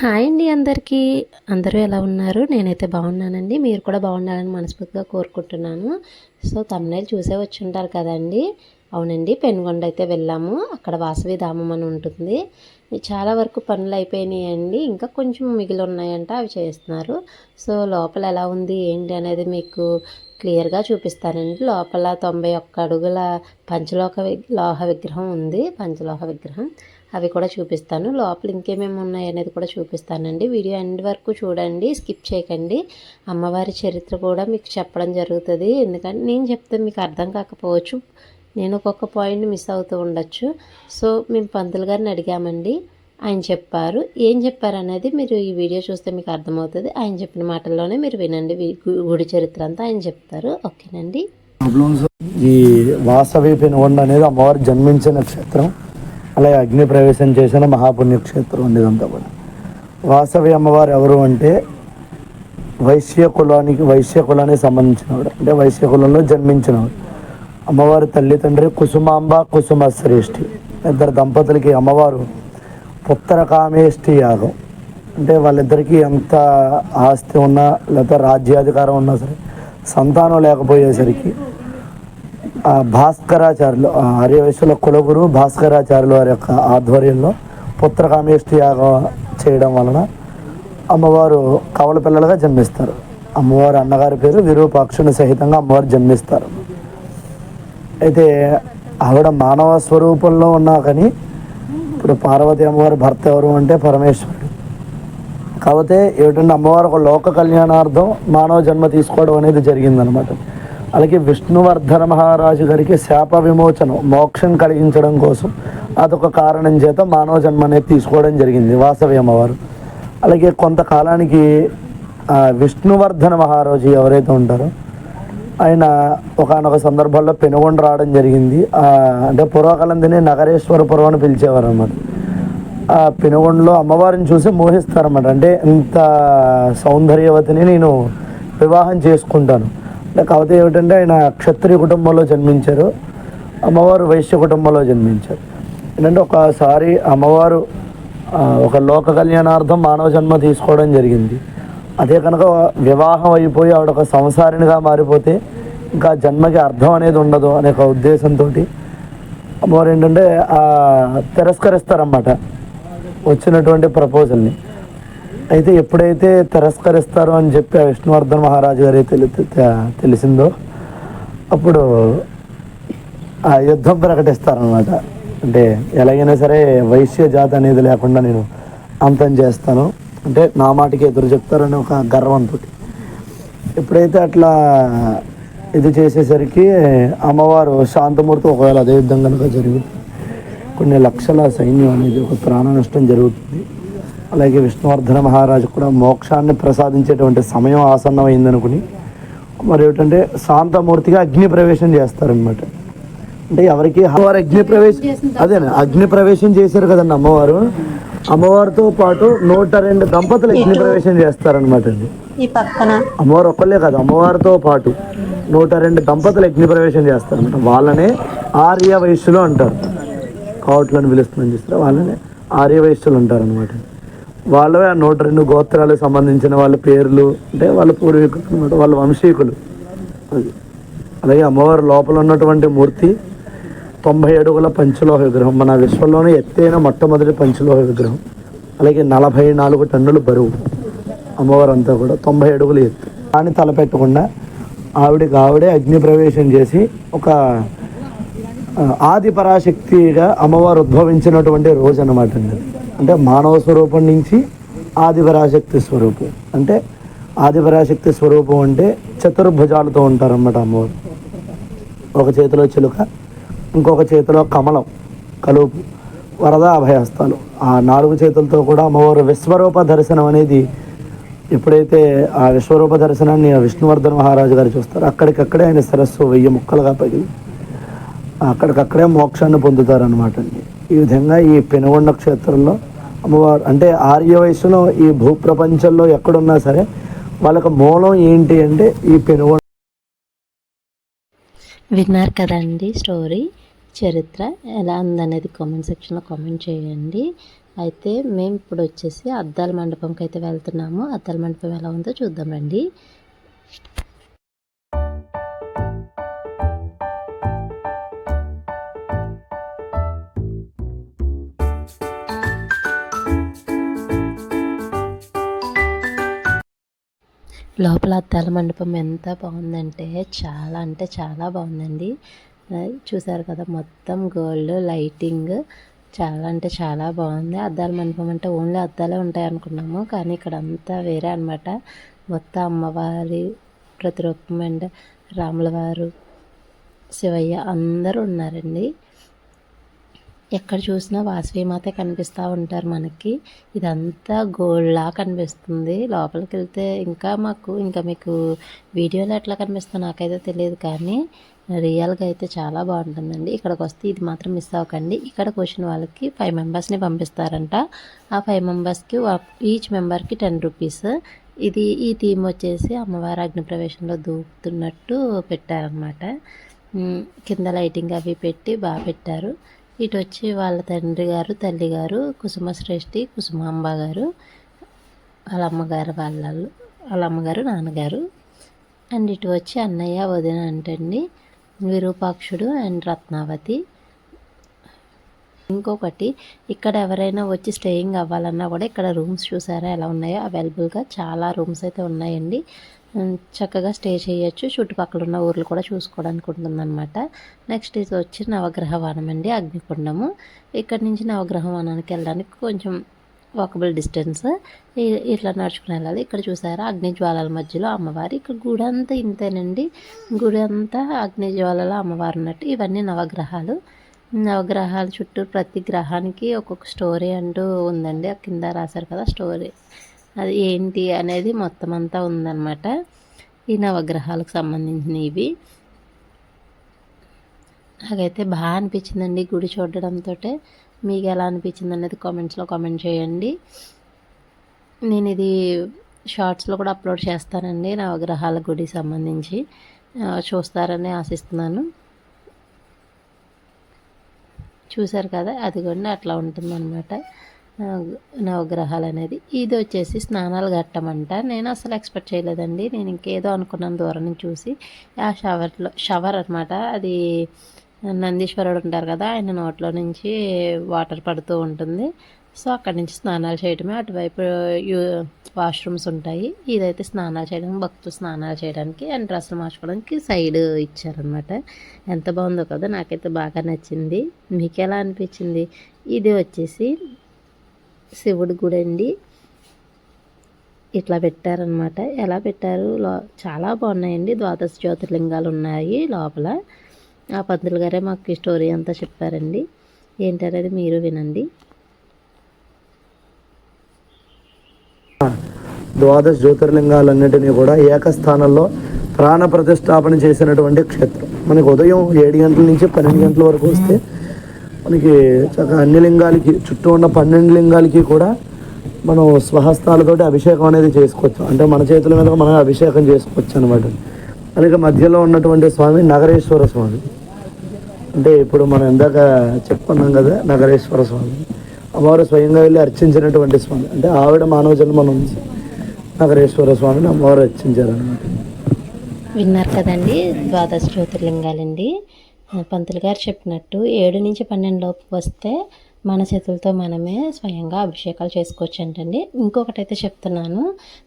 Hi అండి అందరికీ. అందరూ ఎలా ఉన్నారు? నేనైతే బాగున్నానండి. మీరు కూడా బాగుండాలని మనస్ఫూర్తిగా కోరుకుంటున్నాను. సో తమ్ముళ్ళు చూసే వచ్చి ఉంటారు కదండి. అవునండి పెనుగొండ అయితే వెళ్ళాము. అక్కడ వాసవి ధామం అని ఉంటుంది. చాలా వరకు పనులు అయిపోయినాయండి. ఇంకా కొంచెం మిగిలి ఉన్నాయంట అవి చేస్తున్నారు. సో లోపల ఎలా ఉంది ఏంటి అనేది మీకు క్లియర్గా చూపిస్తానండి. లోపల తొంభై ఒక్క అడుగుల పంచలోహ వి- లోహ విగ్రహం ఉంది. పంచలోహ విగ్రహం. అవి కూడా చూపిస్తాను. లోపల ఇంకేమేమి ఉన్నాయి అనేది కూడా చూపిస్తానండి. వీడియో ఎండ్ వరకు చూడండి. స్కిప్ చేయకండి. అమ్మవారి చరిత్ర కూడా మీకు చెప్పడం జరుగుతుంది. ఎందుకంటే నేను చెప్తే మీకు అర్థం కాకపోవచ్చు. నేను ఒక్కొక్క పాయింట్ మిస్ అవుతూ ఉండొచ్చు. సో మేము పంతులు గారిని అడిగామండి. ఆయన చెప్పారు. ఏం చెప్పారనేది మీరు ఈ వీడియో చూస్తే మీకు అర్థమవుతుంది. ఆయన చెప్పిన మాటల్లోనే మీరు వినండి. గుడి చరిత్ర అంతా ఆయన చెప్తారు. ఓకేనండి. ఈ వాసవి పెనుగొండ అనేది అమ్మవారు జన్మించిన క్షేత్రం. అలాగే అగ్ని ప్రవేశం చేసిన మహాపుణ్యక్షేత్రం అండి ఇదంతా కూడా. వాసవి అమ్మవారు ఎవరు అంటే వైశ్య కులానికి వైశ్య కులానికి సంబంధించినవాడు. అంటే వైశ్య కులంలో జన్మించినవాడు. అమ్మవారి తల్లిదండ్రి కుసుమాంబ కుసుమ శ్రేష్ఠి. ఇద్దరు దంపతులకి అమ్మవారు పుత్ర కామేష్టి యాగం. అంటే వాళ్ళిద్దరికీ ఎంత ఆస్తి ఉన్నా లేకపోతే రాజ్యాధికారం ఉన్నా సరే సంతానం లేకపోయేసరికి ఆ భాస్కరాచార్యులు ఆ ఆర్యవైశ్యుల కులగురు భాస్కరాచార్యులు వారి యొక్క ఆధ్వర్యంలో పుత్రకామేష్టి యాగం చేయడం వలన అమ్మవారు కవల పిల్లలుగా జన్మిస్తారు. అమ్మవారు అన్నగారి పేరు విరూపాక్షుని సహితంగా అమ్మవారు జన్మిస్తారు. అయితే ఆవిడ మానవ స్వరూపంలో ఉన్నా కానీ ఇప్పుడు పార్వతి అమ్మవారి భర్త ఎవరు అంటే పరమేశ్వరుడు. కాకపోతే ఏమిటంటే అమ్మవారు ఒక లోక కళ్యాణార్థం మానవ జన్మ తీసుకోవడం అనేది జరిగిందనమాట. అలాగే విష్ణువర్ధన మహారాజు గారికి శాప విమోచనం మోక్షం కలిగించడం కోసం అదొక కారణం చేత మానవ జన్మ అనేది తీసుకోవడం జరిగింది వాసవి అమ్మవారు. అలాగే కొంతకాలానికి విష్ణువర్ధన మహారాజు ఎవరైతే ఉంటారో ఆయన ఒకనొక సందర్భంలో పెనుగొండ రావడం జరిగింది. అంటే పూర్వకాలం తినే నగరేశ్వరపురం అని పిలిచేవారు అన్నమాట ఆ పెనుగొండలో అమ్మవారిని చూసి మోహిస్తారన్నమాట. అంటే ఇంత సౌందర్యవతిని నేను వివాహం చేసుకుంటాను. అంటే కాకపోతే ఏమిటంటే ఆయన క్షత్రియ కుటుంబంలో జన్మించారు. అమ్మవారు వైశ్య కుటుంబంలో జన్మించారు. ఏంటంటే ఒకసారి అమ్మవారు ఒక లోక కళ్యాణార్థం మానవ జన్మ తీసుకోవడం జరిగింది. అదే కనుక వివాహం అయిపోయి ఆవిడ ఒక సంసారినిగా మారిపోతే ఇంకా జన్మకి అర్థం అనేది ఉండదు అనే ఒక ఉద్దేశంతో అమ్మవారు ఏంటంటే తిరస్కరిస్తారన్నమాట. వచ్చినటువంటి ప్రపోజల్ని. అయితే ఎప్పుడైతే తిరస్కరిస్తారు అని చెప్పి ఆ విష్ణువర్ధన్ మహారాజు గారి తెలి తెలిసిందో అప్పుడు ఆ యుద్ధం ప్రకటిస్తారనమాట అంటే ఎలాగైనా సరే వైశ్య జాతి అనేది లేకుండా నేను అంతం చేస్తాను. అంటే నా మాటకి ఎదురు చెప్తారని ఒక గర్వంతో ఎప్పుడైతే అట్లా ఇది చేసేసరికి అమ్మవారు శాంతమూర్తి ఒకవేళ అదే యుద్ధం కనుక జరుగుతుంది కొన్ని లక్షల సైన్యం అనేది ఒక ప్రాణ నష్టం జరుగుతుంది. అలాగే విష్ణువర్ధన మహారాజు కూడా మోక్షాన్ని ప్రసాదించేటువంటి సమయం ఆసన్నమైందనుకుని మరి ఏమిటంటే శాంతమూర్తిగా అగ్ని ప్రవేశం చేస్తారనమాట అంటే ఎవరికి అమ్మవారు అగ్ని ప్రవేశం అదేనా? అగ్ని ప్రవేశం చేశారు కదండి అమ్మవారు. అమ్మవారితో పాటు నూట రెండు దంపతులు అగ్ని ప్రవేశం చేస్తారనమాట అండి అమ్మవారు ఒక్కళ్ళే కాదు అమ్మవారితో పాటు నూట రెండు దంపతులు అగ్ని ప్రవేశం చేస్తారనమాట వాళ్ళనే ఆర్య వయస్సులు అంటారు. కావట్లను పిలుస్తుందని చూస్తారు వాళ్ళనే ఆర్య వయస్సులు అంటారు అనమాట వాళ్ళవే ఆ నూట రెండు గోత్రాలకు సంబంధించిన వాళ్ళ పేర్లు అంటే వాళ్ళ పూర్వీకులు అనమాట వాళ్ళ వంశీకులు. అది. అలాగే అమ్మవారి లోపల ఉన్నటువంటి మూర్తి తొంభై అడుగుల పంచలోహ విగ్రహం. మన విశ్వంలోనే ఎత్తైన మొట్టమొదటి పంచలోహ విగ్రహం. అలాగే నలభై నాలుగు టన్నులు బరువు. అమ్మవారు అంతా కూడా తొంభై అడుగులు ఎత్తు. దాన్ని తలపెట్టకుండా ఆవిడకి ఆవిడే అగ్నిప్రవేశం చేసి ఒక ఆది పరాశక్తిగా అమ్మవారు ఉద్భవించినటువంటి రోజు అనమాట అండి. అంటే మానవ స్వరూపం నుంచి ఆది పరాశక్తి స్వరూపం. అంటే ఆది పరాశక్తి స్వరూపం అంటే చతుర్భుజాలతో ఉంటారన్నమాట అమ్మవారు. ఒక చేతిలో చిలుక ఇంకొక చేతిలో కమలం కలుపు వరద అభయహస్తాలు. ఆ నాలుగు చేతులతో కూడా అమ్మవారు విశ్వరూప దర్శనం అనేది ఎప్పుడైతే ఆ విశ్వరూప దర్శనాన్ని విష్ణువర్ధన్ మహారాజు గారు చూస్తారు అక్కడికక్కడే ఆయన సరస్సు వెయ్యి ముక్కలుగా పగిలి అక్కడికక్కడే మోక్షాన్ని పొందుతారనమాట అండి. ఈ విధంగా ఈ పెనుగొండ క్షేత్రంలో అమ్మవారు అంటే ఆర్య వయసులో ఈ భూప్రపంచంలో ఎక్కడున్నా సరే వాళ్ళకి మూలం ఏంటి అంటే ఈ పెనుగొండ విన్నారు కదండి స్టోరీ? చరిత్ర ఎలా ఉందనేది కామెంట్ సెక్షన్లో కామెంట్ చేయండి. అయితే మేము ఇప్పుడు వచ్చేసి అద్దాల మండపంకి అయితే వెళ్తున్నాము. అద్దాల మండపం ఎలా ఉందో చూద్దాం రండి. లోపల అద్దాల మండపం ఎంత బాగుందంటే చాలా అంటే చాలా బాగుందండి. చూసారు కదా మొత్తం గోల్డ్ లైటింగ్ చాలా అంటే చాలా బాగుంది. అద్దాల మండపం అంటే ఓన్లీ అద్దాలే ఉంటాయి అనుకున్నాము. కానీ ఇక్కడ అంతా వేరే అనమాట మొత్తం అమ్మవారి ప్రతిరూపం అండ్ రాములవారు శివయ్య అందరూ ఉన్నారండి. ఎక్కడ చూసినా వాసవిమాతే కనిపిస్తూ ఉంటారు మనకి. ఇదంతా గోల్డ్లా కనిపిస్తుంది. లోపలికి వెళ్తే ఇంకా మాకు ఇంకా మీకు వీడియోలో ఎట్లా కనిపిస్తుందో నాకైతే తెలియదు కానీ రియల్గా అయితే చాలా బాగుంటుందండి. ఇక్కడికి వస్తే ఇది మాత్రం మిస్ అవ్వకండి. ఇక్కడికి వచ్చిన వాళ్ళకి ఫైవ్ మెంబర్స్ని పంపిస్తారంట. ఆ ఫైవ్ మెంబర్స్కి ఈచ్ మెంబర్కి టెన్ రూపీస్. ఇది ఈ థీమ్ వచ్చేసి అమ్మవారి అగ్నిప్రవేశంలో దూకుతున్నట్టు పెట్టారనమాట కింద లైటింగ్ అవి పెట్టి బాగా పెట్టారు. ఇటు వచ్చి వాళ్ళ తండ్రి గారు తల్లి గారు కుసుమ శ్రేష్ఠి కుసుమాంబ గారు వాళ్ళ అమ్మగారు వాళ్ళ వాళ్ళ అమ్మగారు నాన్నగారు. అండ్ ఇటు వచ్చి అన్నయ్య వదిన అంటండి. విరూపాక్షుడు అండ్ రత్నావతి. ఇంకొకటి ఇక్కడ ఎవరైనా వచ్చి స్టేయింగ్ అవ్వాలన్నా కూడా ఇక్కడ రూమ్స్ చూసారా ఎలా ఉన్నాయో? అవైలబుల్గా చాలా రూమ్స్ అయితే ఉన్నాయండి. చక్కగా స్టే చేయొచ్చు. చుట్టుపక్కల ఉన్న ఊర్లు కూడా చూసుకోవడానికి ఉంటుందన్నమాట. నెక్స్ట్ ఇది వచ్చి నవగ్రహ వనం అండి అగ్నికుండము. ఇక్కడ నుంచి నవగ్రహ వనానికి వెళ్ళడానికి కొంచెం వాకబుల్ డిస్టెన్స్ ఇట్లా నడుచుకుని వెళ్ళాలి. ఇక్కడ చూసారా అగ్ని జ్వాలల మధ్యలో అమ్మవారు. ఇక్కడ గుడి అంతా ఇంతేనండి. గుడి అంతా అగ్నిజ్వాలల అమ్మవారు ఉన్నట్టు. ఇవన్నీ నవగ్రహాలు. నవగ్రహాల చుట్టూ ప్రతి గ్రహానికి ఒక్కొక్క స్టోరీ అంటూ ఉందండి. ఆ కింద రాశారు కదా స్టోరీ. అది ఏంటి అనేది మొత్తం అంతా ఉందన్నమాట. ఈ నవగ్రహాలకు సంబంధించినవి నాకైతే బాగా అనిపించిందండి గుడి చూడడంతో మీకు ఎలా అనిపించింది అనేది కామెంట్స్లో కామెంట్ చేయండి. నేను ఇది షార్ట్స్లో కూడా అప్లోడ్ చేస్తానండి నవగ్రహాల గుడి సంబంధించి. చూస్తారని ఆశిస్తున్నాను. చూశారు కదా? అదిగోండి అట్లా ఉంటుందన్నమాట. నవగ్రహాలు అనేది ఇది వచ్చేసి స్నానాలు కట్టమంట. నేను అసలు ఎక్స్పెక్ట్ చేయలేదండి. నేను ఇంకేదో అనుకున్నాను దూరం నుంచి చూసి. ఆ షవర్లో షవర్ అనమాట అది నందీశ్వరుడు ఉంటారు కదా ఆయన నోట్లో నుంచి వాటర్ పడుతూ ఉంటుంది. సో అక్కడి నుంచి స్నానాలు చేయడమే అటువైపు యూ వాష్రూమ్స్ ఉంటాయి. ఇదైతే స్నానాలు చేయడం భక్తులు స్నానాలు చేయడానికి అండ్ డ్రెస్సులు మార్చుకోవడానికి సైడ్ ఇచ్చారనమాట ఎంత బాగుందో కదా నాకైతే బాగా నచ్చింది. మీకు ఎలా అనిపించింది? ఇది వచ్చేసి శివుడి గుడి అండి. ఇట్లా పెట్టారనమాట ఎలా పెట్టారు? లో చాలా బాగున్నాయండి. ద్వాదశ జ్యోతిర్లింగాలు ఉన్నాయి లోపల. ఆ పంతులు గారే మాకు ఈ స్టోరీ అంతా చెప్పారండి. ఏంటనేది మీరు వినండి. ద్వాదశ జ్యోతిర్లింగాలన్నిటినీ కూడా ఏకస్థానంలో ప్రాణ ప్రతిష్టాపన చేసినటువంటి క్షేత్రం. మనకి ఉదయం ఏడు గంటల నుంచి పన్నెండు గంటల వరకు వస్తే మనకి చక్కగా అన్ని లింగాలకి చుట్టూ ఉన్న పన్నెండు లింగాలకి కూడా మనం స్వహస్తాలతోటి అభిషేకం అనేది చేసుకోవచ్చు. అంటే మన చేతుల మీద మనం అభిషేకం చేసుకోవచ్చు అనమాట అలాగే మధ్యలో ఉన్నటువంటి స్వామి నగరేశ్వర స్వామి. అంటే ఇప్పుడు మనం ఇందాక చెప్పుకున్నాం కదా నగరేశ్వర స్వామి. అమ్మవారు స్వయంగా వెళ్ళి అర్చించినటువంటి స్వామి. అంటే ఆవిడ మానవ జన్మ నుంచి నగరేశ్వర స్వామిని అమ్మవారు అర్చించారనమాట విన్నారు కదండి ద్వాదశ జ్యోతిర్లింగాలండి. పంతులు గారు చెప్పినట్టు ఏడు నుంచి పన్నెండు లోపు వస్తే మన చేతులతో మనమే స్వయంగా అభిషేకాలు చేసుకోవచ్చు అంటండి ఇంకొకటి అయితే చెప్తున్నాను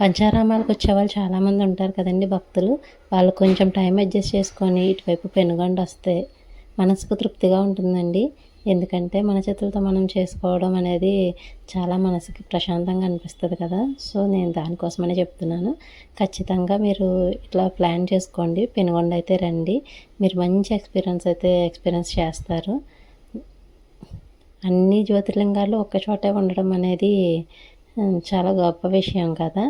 పంచారామాలకు వచ్చే వాళ్ళు చాలామంది ఉంటారు కదండి భక్తులు. వాళ్ళు కొంచెం టైం అడ్జస్ట్ చేసుకొని ఇటువైపు పెనుగొండ వస్తే మనసుకు తృప్తిగా ఉంటుందండి. ఎందుకంటే మన చేతులతో మనం చేసుకోవడం అనేది చాలా మనసుకి ప్రశాంతంగా అనిపిస్తుంది కదా. సో నేను దానికోసమనే చెప్తున్నాను. ఖచ్చితంగా మీరు ఇట్లా ప్లాన్ చేసుకోండి. పెనుగొండ అయితే రండి. మీరు మంచి ఎక్స్పీరియన్స్ అయితే ఎక్స్పీరియన్స్ చేస్తారు. అన్ని జ్యోతిర్లింగాలు ఒక్క చోటే ఉండడం అనేది చాలా గొప్ప విషయం కదా.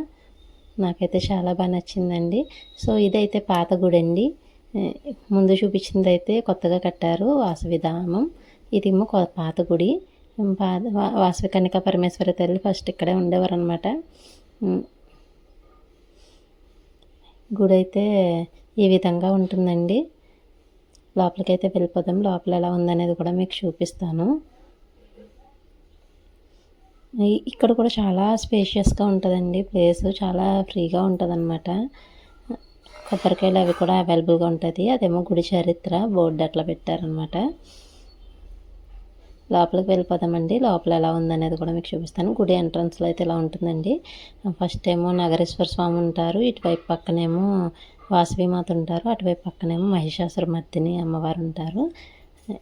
నాకైతే చాలా బాగా నచ్చిందండి. సో ఇదైతే పాత గుడి అండి ముందు చూపించింది అయితే కొత్తగా కట్టారు వాసవిధామం. ఇదేమో కొ- పాత గుడి. పాత వాసవి కన్యకా పరమేశ్వరి తల్లి ఫస్ట్ ఇక్కడే ఉండేవారు అనమాట గుడి అయితే ఈ విధంగా ఉంటుందండి. లోపలికైతే వెళ్ళిపోదాం. లోపల ఎలా ఉందనేది కూడా మీకు చూపిస్తాను. ఇక్కడ కూడా చాలా స్పేషియస్గా ఉంటుందండి. ప్లేస్ చాలా ఫ్రీగా ఉంటుంది అనమాట కొబ్బరికాయలు అవి కూడా అవైలబుల్గా ఉంటుంది. అదేమో గుడి చరిత్ర బోర్డు అట్లా పెట్టారనమాట లోపలికి వెళ్ళిపోదామండి. లోపల ఎలా ఉందనేది కూడా మీకు చూపిస్తాను. గుడి ఎంట్రన్స్లో అయితే ఇలా ఉంటుందండి. ఫస్ట్ ఏమో నగరేశ్వర స్వామి ఉంటారు. ఇటువైపు పక్కనేమో వాసవి మాత ఉంటారు. అటువైపు పక్కనేమో మహిషాసుర మర్దిని అమ్మవారు ఉంటారు.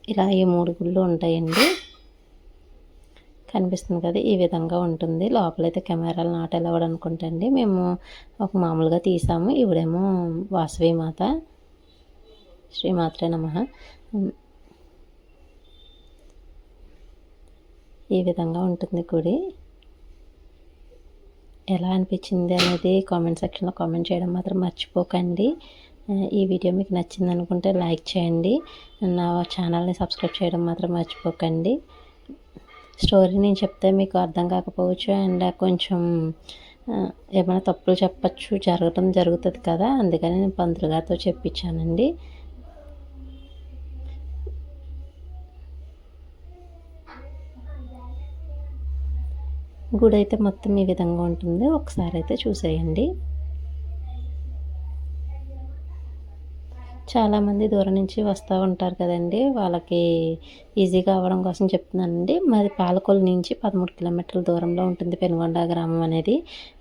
ఇలా ఈ మూడు గుళ్ళు ఉంటాయండి. కనిపిస్తుంది కదా ఈ విధంగా ఉంటుంది. లోపలైతే కెమెరాలు నాట్ అలవాడు అనుకుంటండి మేము ఒక మామూలుగా తీసాము. ఇవిడేమో వాసవి మాత శ్రీమాత్రే నమ. ఈ విధంగా ఉంటుంది గుడి. ఎలా అనిపించింది అనేది కామెంట్ సెక్షన్లో కామెంట్ చేయడం మాత్రం మర్చిపోకండి. ఈ వీడియో మీకు నచ్చింది అనుకుంటే లైక్ చేయండి. నా ఛానల్ని సబ్స్క్రైబ్ చేయడం మాత్రం మర్చిపోకండి. స్టోరీ నేను చెప్తే మీకు అర్థం కాకపోవచ్చు అండ్ కొంచెం ఏమైనా తప్పులు చెప్పచ్చు జరగడం జరుగుతుంది కదా అందుకని నేను పంతులు గారితో చెప్పించానండి. గుడి అయితే మొత్తం ఈ విధంగా ఉంటుంది. ఒకసారి అయితే చూసేయండి. చాలామంది దూరం నుంచి వస్తూ ఉంటారు కదండి. వాళ్ళకి ఈజీగా అవ్వడం కోసం చెప్తున్నానండి. మాది పాలకొల్లు నుంచి పదమూడు కిలోమీటర్ల దూరంలో ఉంటుంది పెనుగొండ గ్రామం అనేది.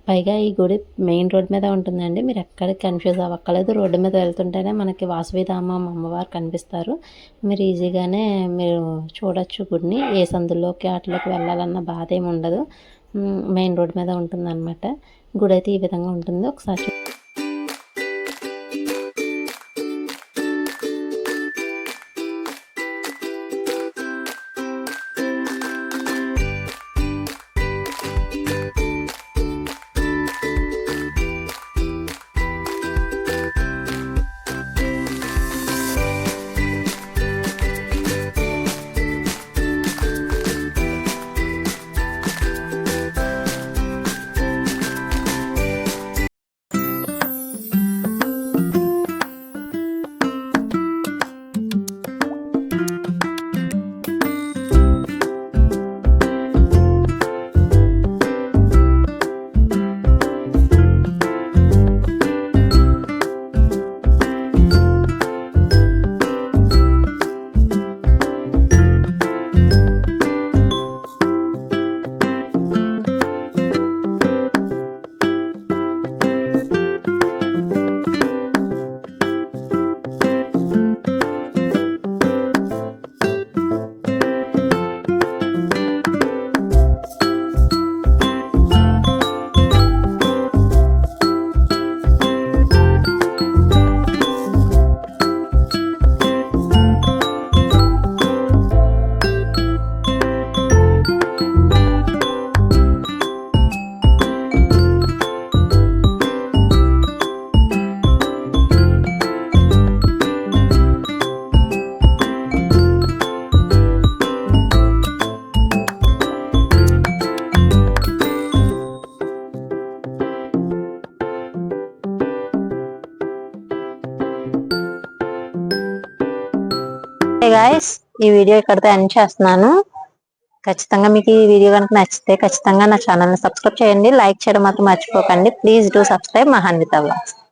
పైగా ఈ గుడి మెయిన్ రోడ్ మీద ఉంటుందండి. మీరు ఎక్కడికి కన్ఫ్యూజ్ అవ్వక్కర్లేదు. రోడ్డు మీద వెళ్తుంటేనే మనకి వాసవిధామం అమ్మవారు కనిపిస్తారు. మీరు ఈజీగానే మీరు చూడొచ్చు గుడిని. ఏ సందుల్లోకి వాటిలోకి వెళ్ళాలన్న బాధ ఏమి ఉండదు. మెయిన్ రోడ్ మీద ఉంటుందన్నమాట. గుడి అయితే ఈ విధంగా ఉంటుంది. ఒకసారి ఈ వీడియో ఇక్కడితో ఎండ్ చేస్తున్నాను. ఖచ్చితంగా మీకు ఈ వీడియో కనుక నచ్చితే ఖచ్చితంగా నా ఛానల్ని సబ్స్క్రైబ్ చేయండి. లైక్ చేయడం మాత్రం మర్చిపోకండి. Please do subscribe Mahanvitha vlogs